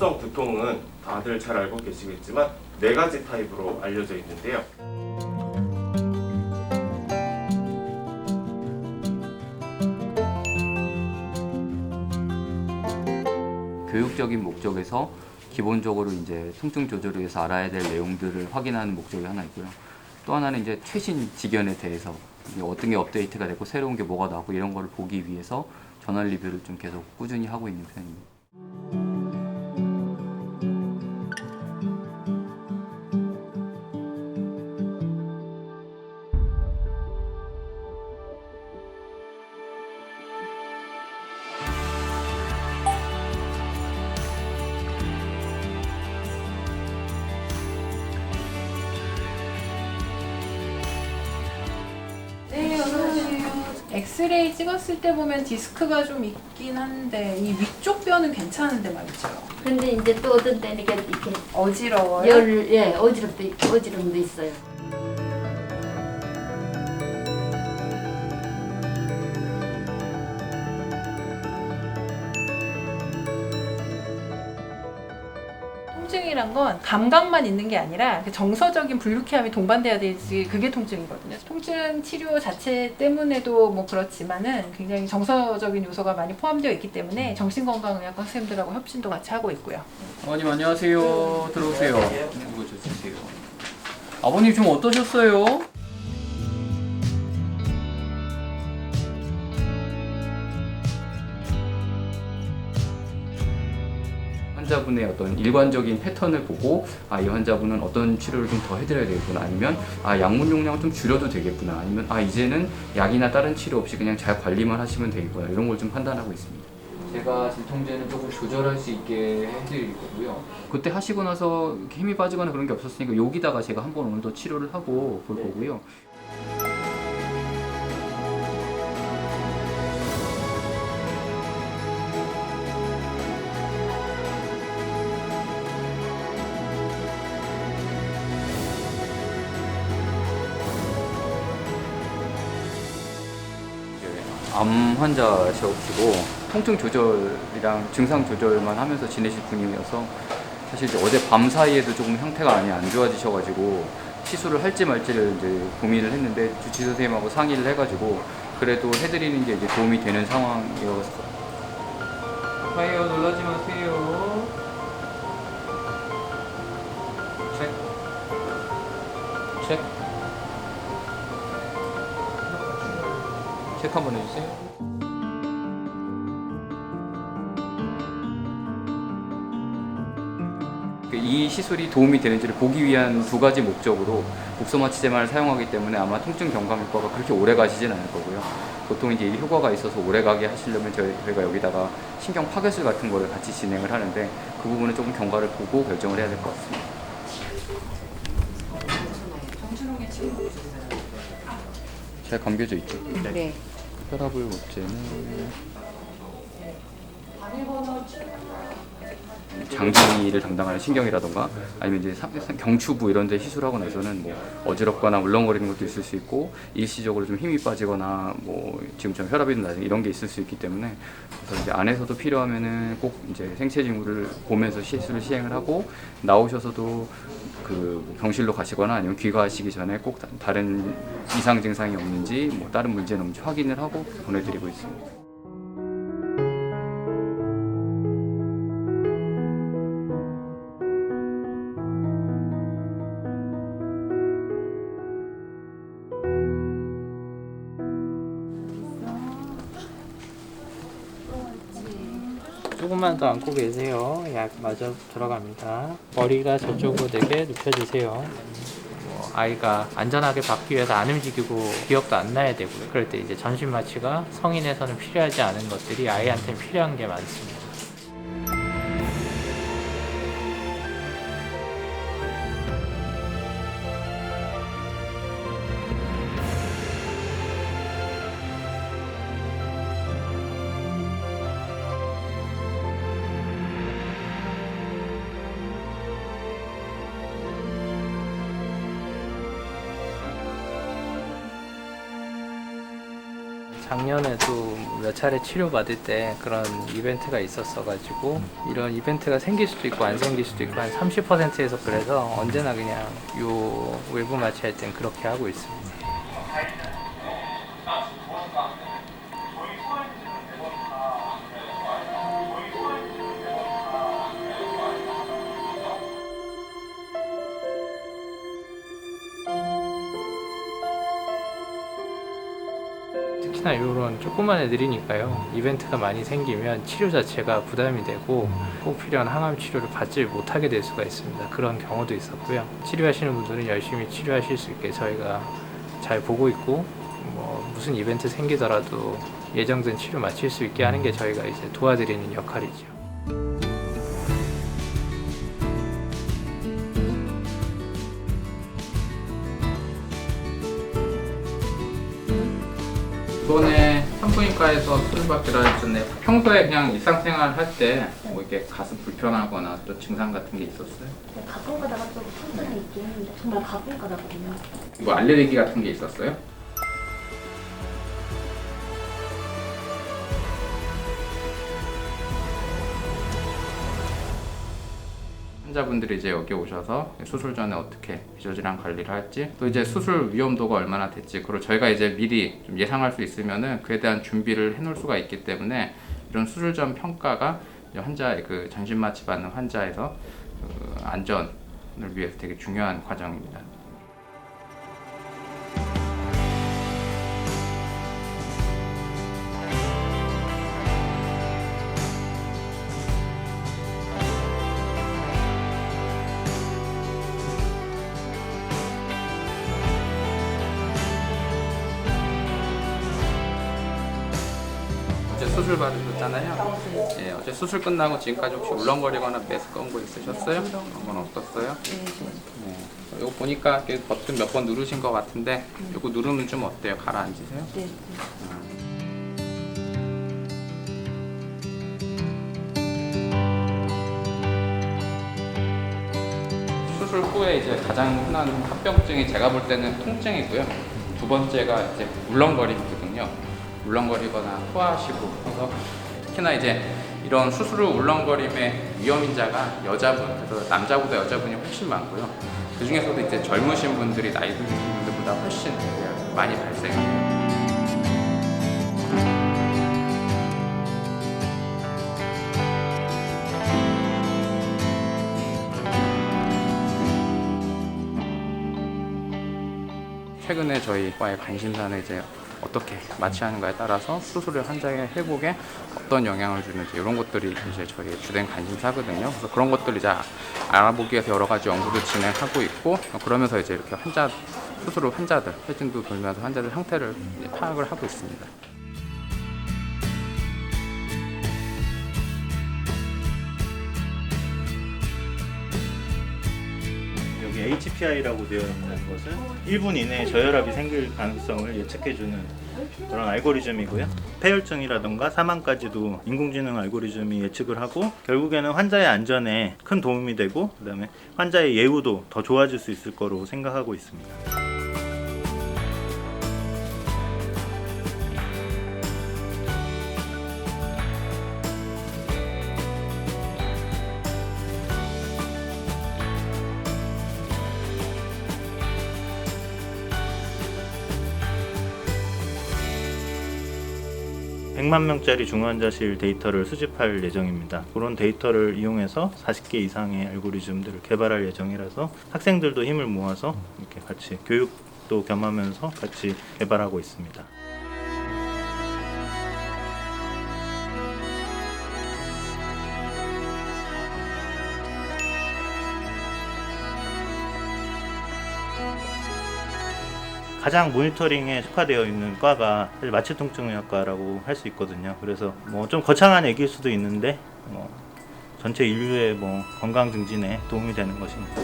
골절성 두통은 다들 잘 알고 계시겠지만 네 가지 타입으로 알려져 있는데요. 교육적인 목적에서 기본적으로 이제 통증 조절을 위해서 알아야 될 내용들을 확인하는 목적이 하나 있고요. 또 하나는 이제 최신 지견에 대해서 어떤 게 업데이트가 됐고 새로운 게 뭐가 나왔고 이런 거를 보기 위해서 저널 리뷰를 좀 계속 꾸준히 하고 있는 편입니다. 엑스레이 찍었을 때 보면 디스크가 좀 있긴 한데 이 위쪽 뼈는 괜찮은데 말이죠. 근데 이제 또 어떤 때는 이렇게, 이렇게 어지러워요? 열, 예, 어지럽도 어지럼도 있어요. 통증이란 건 감각만 있는 게 아니라 그 정서적인 불쾌함이 동반돼야 되지 그게 통증이거든요. 통증 치료 자체 때문에도 뭐 그렇지만은 굉장히 정서적인 요소가 많이 포함되어 있기 때문에 정신건강의학과 선생님들하고 협진도 같이 하고 있고요. 아버님 안녕하세요. 들어오세요. 이거 좀 주세요. 아버님 좀 어떠셨어요? 환자분의 어떤 일관적인 패턴을 보고 아 이 환자분은 어떤 치료를 좀 더 해드려야 되겠구나 아니면 아 약물 용량을 좀 줄여도 되겠구나 아니면 아 이제는 약이나 다른 치료 없이 그냥 잘 관리만 하시면 되겠구나 이런 걸 좀 판단하고 있습니다. 제가 진통제는 조금 조절할 수 있게 해드릴 거고요. 그때 하시고 나서 힘이 빠지거나 그런 게 없었으니까 여기다가 제가 한번 오늘 더 치료를 하고 볼 거고요. 암 환자셔가지고 통증 조절이랑 증상 조절만 하면서 지내실 분이어서 사실 이제 어제 밤 사이에도 조금 형태가 많이 안 좋아지셔가지고 시술을 할지 말지를 이제 고민을 했는데 주치 선생님하고 상의를 해가지고 그래도 해드리는 게 이제 도움이 되는 상황이어서. 아파요 놀라지 마세요. 책 책. 체크 한번 해주세요. 그이 시술이 도움이 되는지를 보기 위한 두 가지 목적으로 국소마취제만을 사용하기 때문에 아마 통증 경감 효과가 그렇게 오래 가시진 않을 거고요. 보통 이제 이 효과가 있어서 오래 가게 하시려면 저희- 저희가 여기다가 신경 파괴술 같은 거를 같이 진행을 하는데 그 부분은 조금 경과를 보고 결정을 해야 될 것 같습니다. 잘 감겨져 있죠? 네. 혈압을 못재는 장기를 담당하는 신경이라던가 아니면 이제 경추부 이런 데 시술하고 나서는 뭐 어지럽거나 울렁거리는 것도 있을 수 있고 일시적으로 좀 힘이 빠지거나 뭐 지금처럼 혈압이 낮은 이런 게 있을 수 있기 때문에 그래서 이제 안에서도 필요하면은 꼭 이제 생체 징후를 보면서 시술을 시행을 하고 나오셔서도 그 병실로 가시거나 아니면 귀가하시기 전에 꼭 다- 다른 이상 증상이 없는지 뭐 다른 문제는 없는지 확인을 하고 보내드리고 있습니다. 조금만 더 안고 계세요. 약 마저 들어갑니다. 머리가 저쪽으로 되게 눕혀주세요. 뭐 아이가 안전하게 받기 위해서 안 움직이고 기억도 안 나야 되고요. 그럴 때 이제 전신 마취가 성인에서는 필요하지 않은 것들이 아이한테는 필요한 게 많습니다. 작년에도 몇 차례 치료받을 때 그런 이벤트가 있었어가지고 이런 이벤트가 생길 수도 있고 안 생길 수도 있고 한 30%에서 그래서 언제나 그냥 요 외부 마취 할 땐 그렇게 하고 있습니다. 특히나 이런 조그만 애들이니까요. 이벤트가 많이 생기면 치료 자체가 부담이 되고 꼭 필요한 항암 치료를 받지 못하게 될 수가 있습니다. 그런 경우도 있었고요. 치료하시는 분들은 열심히 치료하실 수 있게 저희가 잘 보고 있고 뭐 무슨 이벤트 생기더라도 예정된 치료 마칠 수 있게 하는 게 저희가 이제 도와드리는 역할이죠. 산부인과에서 수술받기로 하셨는데 평소에 그냥 일상생활 할 때 뭐 이렇게 가슴 불편하거나 또 증상 같은 게 있었어요? 가끔 가다가 좀 통증이 있긴 했는데 정말 가끔 가다거든요. 뭐 알레르기 같은 게 있었어요? 환자분들이 이제 여기 오셔서 수술 전에 어떻게 비저질환 관리를 할지 또 이제 수술 위험도가 얼마나 될지 그걸 저희가 이제 미리 좀 예상할 수 있으면은 그에 대한 준비를 해놓을 수가 있기 때문에 이런 수술 전 평가가 환자의 그 전신 마취 받는 환자에서 그 안전을 위해서 되게 중요한 과정입니다. 수술 받으셨잖아요. 예, 어제 수술 끝나고 지금까지 혹시 울렁거리거나 메스꺼운 거 있으셨어요? 그런 건 없었어요? 네. 이거 보니까 이렇게 버튼 몇 번 누르신 것 같은데 이거 누르면 좀 어때요? 가라앉으세요? 네. 수술 후에 이제 가장 흔한 합병증이 제가 볼 때는 통증이고요. 두 번째가 이제 울렁거림이거든요. 울렁거리거나 토하시고 그래서 특히나 이제 이런 수술 후 울렁거림의 위험 인자가 여자분, 그래서 남자보다 여자분이 훨씬 많고요. 그 중에서도 이제 젊으신 분들이 나이 드신 분들보다 훨씬 많이 발생해요. 최근에 저희 과의 관심사는 이제 어떻게 마취하는 가에 따라서 수술의 환자의 회복에 어떤 영향을 주는지 이런 것들이 이제 저희의 주된 관심사거든요. 그래서 그런 것들 이제 알아보기 위해서 여러 가지 연구도 진행하고 있고 그러면서 이제 이렇게 환자 수술 후 환자들 회진도 돌면서 환자들 상태를 파악을 하고 있습니다. HPI라고 되어 있는 것은 1분 이내에 저혈압이 생길 가능성을 예측해주는 그런 알고리즘이고요. 폐혈증이라던가 사망까지도 인공지능 알고리즘이 예측을 하고 결국에는 환자의 안전에 큰 도움이 되고 그다음에 환자의 예후도 더 좋아질 수 있을 거로 생각하고 있습니다. 백만 명짜리 중환자실 데이터를 수집할 예정입니다. 그런 데이터를 이용해서 40개 이상의 알고리즘들을 개발할 예정이라서 학생들도 힘을 모아서 이렇게 같이 교육도 겸하면서 같이 개발하고 있습니다. 가장 모니터링에 특화되어 있는 과가 사실 마취통증의학과라고 할 수 있거든요. 그래서 뭐 좀 거창한 얘기일 수도 있는데 뭐 전체 인류의 뭐 건강 증진에 도움이 되는 것입니다.